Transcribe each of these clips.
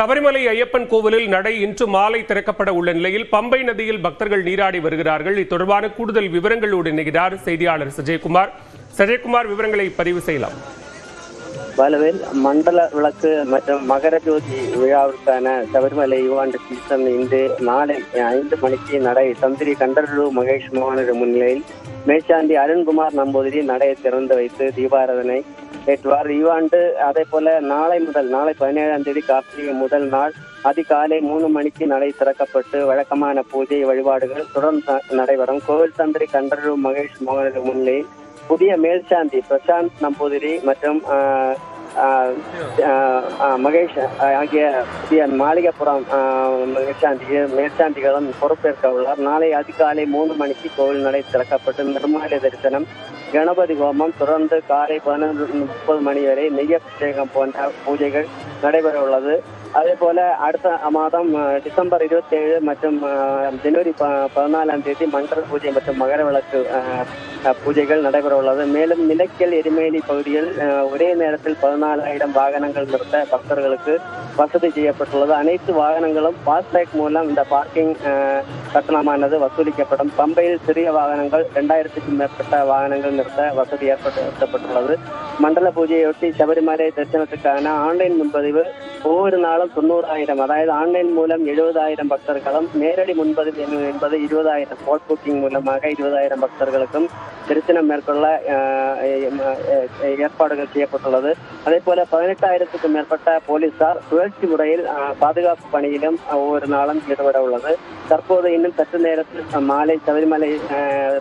சபரிமலை ஐயப்பன் கோவிலில் நடை இன்று மாலை திறக்கப்பட உள்ள நிலையில் பம்பை நதியில் பக்தர்கள் நீராடி வருகிறார்கள். இத்தொடர்பான கூடுதல் விவரங்களோடு இணைகிறார் செய்தியாளர் சஜயகுமார். சஜயகுமார் விவரங்களை பதிவு செய்யலாம். வலுவில் மண்டல விளக்கு மற்றும் மகர ஜோதி விழாவிற்கான சபரிமலை யுவாண்டு சீசன் இன்று நாளை ஐந்து மணிக்கு நடை தந்திரி கண்டரலு மகேஷ் மோகனர் முன்னிலையில் மேற்சாந்தி அருண்குமார் நம்பூதிரி நடையை திறந்து வைத்து தீபாராதனை ஏற்றுவார். இவ்வாண்டு அதே போல நாளை முதல் நாளை பதினேழாம் தேதி கார்த்திகை முதல் நாள் அதிகாலை மூணு மணிக்கு நடை திறக்கப்பட்டு வழக்கமான பூஜை வழிபாடுகள் தொடர்ந்து நடைபெறும். கோவில் தந்திரி கண்டரலு மகேஷ் மோகனர் முன்னிலையில் புதிய மேல்சாந்தி பிரசாந்த் நம்பூதிரி மற்றும் ஆஹ், மகேஷ் ஆகிய புதிய மாளிகைப்புறம் ஆஹ், மேற்சாந்தி மேற்சாந்திகளும் பொறுப்பேற்க உள்ளார் நாளை அதிகாலை மூன்று மணிக்கு கோவில் நடை திறக்கப்பட்டு நிர்மாலய தரிசனம் கணபதி ஹோமம் தொடர்ந்து காலை பதினொன்று முப்பது மணி வரை நெய்யபிஷேகம் போன்ற பூஜைகள் நடைபெற உள்ளது அதே போல அடுத்த மாதம் டிசம்பர் இருபத்தி ஏழு மற்றும் ஜனவரி ப- பதினாலாம் தேதி மண்டல பூஜை மற்றும் மகர விளக்கு பூஜைகள் நடைபெற உள்ளது. மேலும் நிலக்கல் எரிமேலி பகுதியில் ஒரே நேரத்தில் பதினாலாயிரம் வாகனங்கள் நிறுத்த பக்தர்களுக்கு வசதி செய்யப்பட்டுள்ளது. அனைத்து வாகனங்களும் ஃபாஸ்டேக் மூலம் இந்த பார்க்கிங் கட்டணமானது வசூலிக்கப்படும். பம்பையில் சிறிய வாகனங்கள் இரண்டாயிரத்துக்கும் மேற்பட்ட வாகனங்கள் நிறுத்த வசதி ஏற்படுத்தப்பட்டுள்ளது மண்டல பூஜையொட்டி சபரிமலை தரிசனத்துக்கான ஆன்லைன் முன்பதிவு ஒவ்வொரு நாளும் தொண்ணூறாயிரம் அதாவது ஆன்லைன் மூலம் எழுபதாயிரம் பக்தர்களும் நேரடி முன்பதிவு என்பது இருபதாயிரம் ஸ்பாட் புக்கிங் மூலமாக இருபதாயிரம் பக்தர்களுக்கும் தரிசனம் மேற்கொள்ள ஏற்பாடுகள் செய்யப்பட்டுள்ளது. அதே போல பதினெட்டாயிரத்துக்கும் மேற்பட்ட போலீசார் சுழற்சி முறையில் பாதுகாப்பு பணியிலும் ஒவ்வொரு நாளும் ஈடுபட உள்ளது தற்போது இன்னும் சற்று நேரத்தில் மாலை சபரிமலை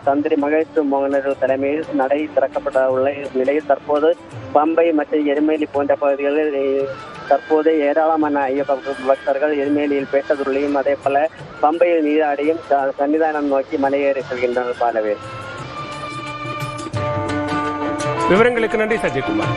தந்திரி மகேஷ் மோகனர் தலைமையில் நடை திறக்கப்பட உள்ள நிலையில் தற்போது பம்பை மற்றும் எருமேலி போன்ற பகுதிகளில் தற்போது ஏராளமான ஐயப்ப பக்தர்கள் எருமேலியில் பேட்டதுள்ளையும் அதே போல பம்பையில் நீராடியும் சன்னிதானம் நோக்கி மலையேறி செல்கின்றனர் பாலவேல் விவரங்களுக்கு நன்றி சஜயகுமார்